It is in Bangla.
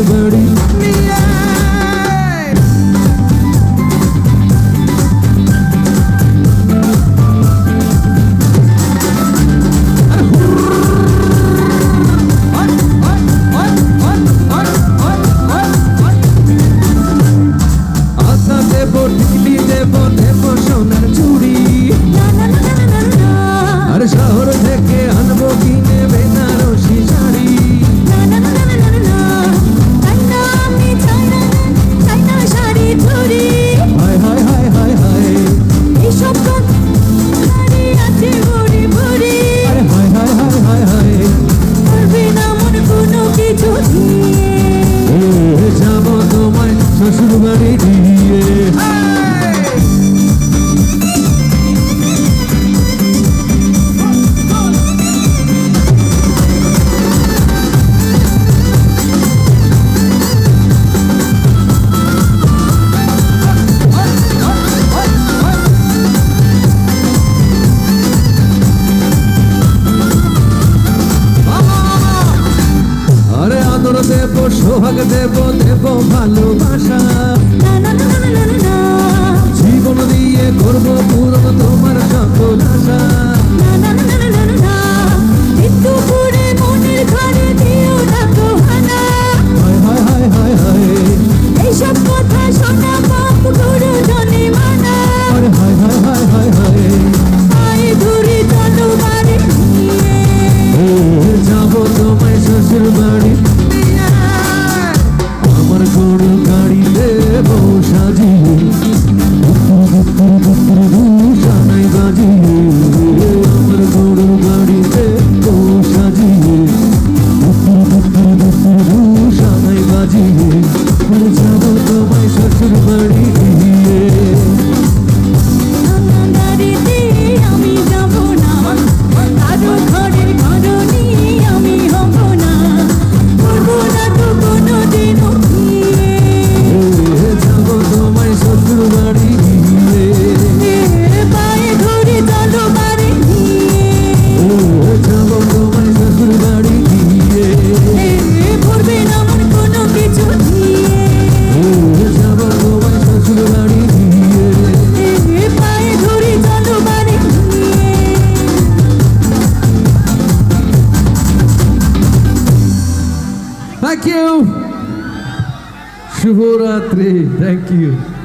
everybody Never আদর দেব সোহাগ দেব দেব ভালোবাসা। জীবন দিয়ে করব Shubho Thank you.